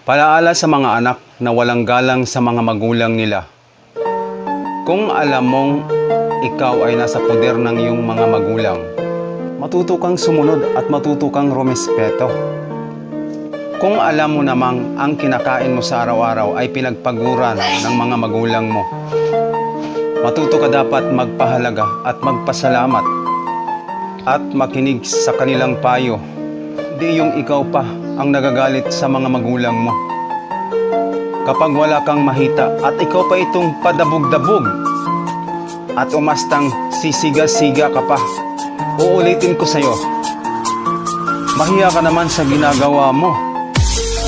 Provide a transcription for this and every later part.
Palaala sa mga anak na walang galang sa mga magulang nila. Kung alam mong ikaw ay nasa poder ng iyong mga magulang, matuto kang sumunod at matuto kang rumespeto. Kung alam mo namang ang kinakain mo sa araw-araw ay pinagpaguran ng mga magulang mo, matuto ka dapat magpahalaga at magpasalamat at makinig sa kanilang payo. Di yung ikaw pa ang nagagalit sa mga magulang mo. Kapag wala kang mahita at ikaw pa itong padabog-dabog at umastang sisiga-siga ka pa, uulitin ko sa'yo. Mahiya ka naman sa ginagawa mo.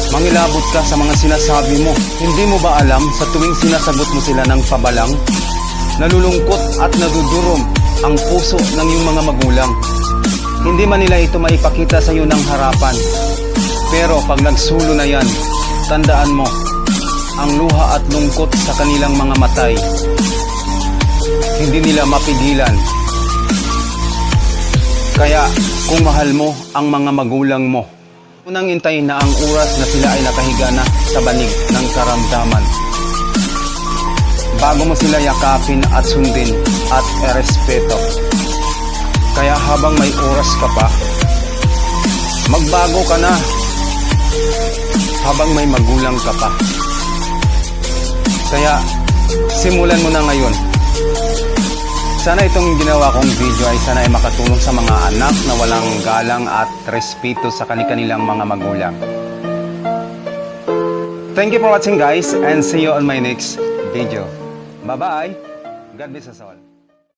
Mangilabot ka sa mga sinasabi mo. Hindi mo ba alam sa tuwing sinasagot mo sila ng pabalang, nalulungkot at nadudurom ang puso ng iyong mga magulang. Hindi man nila ito maipakita sa iyo ng harapan. Pero pag nagsulo na yan, tandaan mo, ang luha at lungkot sa kanilang mga matay, hindi nila mapigilan. Kaya kung mahal mo ang mga magulang mo, unang intayin na ang oras na sila ay nakahiga na sa banig ng karamdaman. Bago mo sila yakapin at sundin at erespeto. Kaya habang may oras ka pa, magbago ka na habang may magulang ka pa. Kaya simulan mo na ngayon. Sana itong ginawa kong video ay sana ay makatulong sa mga anak na walang galang at respeto sa kanilang mga magulang. Thank you for watching guys and see you on my next video. Bye-bye. God bless us all.